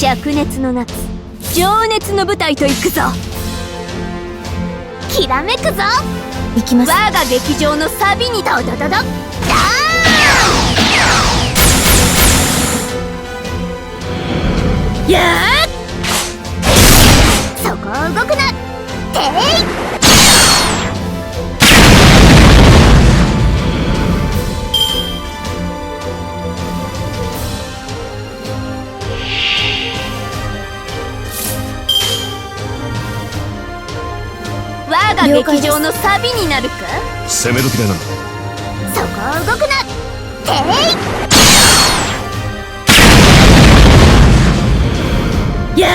灼熱の夏情熱の舞台と行くぞ。きらめくぞ。行きます。我が劇場のサビにドドドドダーン劇場のサビになるか？攻め時だな。そこを動くな。てい！や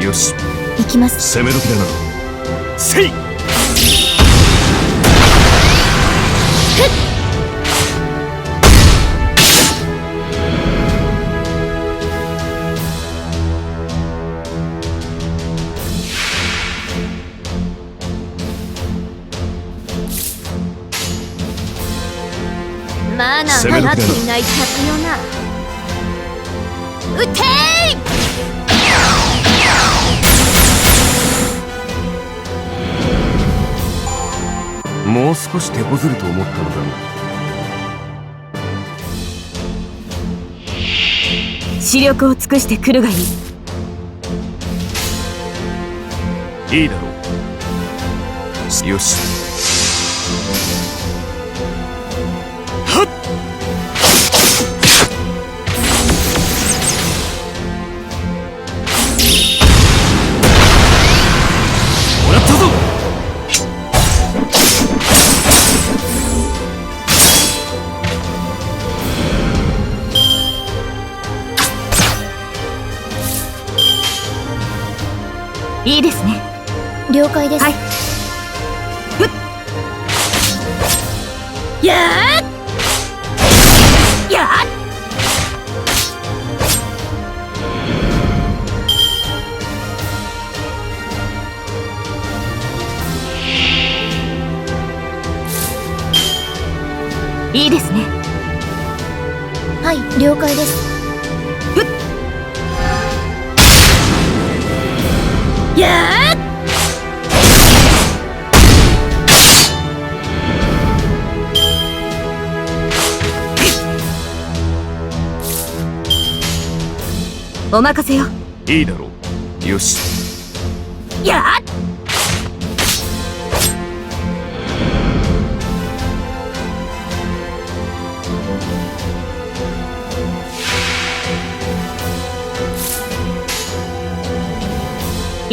よし。行きます。攻め時だな。せいマナーがなっていない客よな撃てもう少し手こずると思ったのだが。視力を尽くしてくるがいい。いいだろう。よしいいですね。了解です。はい。やーやいいですね。はい了解ですやお任せよ。いいだろう。よし。ーや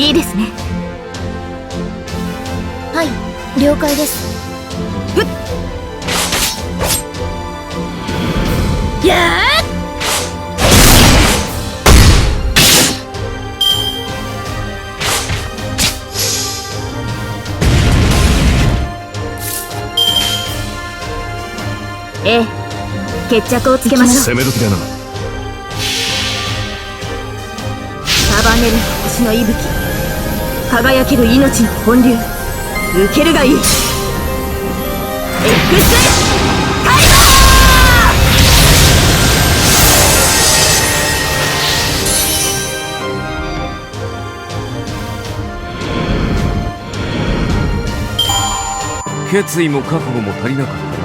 いいですね。はい了解です。やええ決着をつけましょう。攻め時だな。束ねる星の息吹輝ける命の本流。受けるがいい。X カイ決意も覚悟も足りなかった。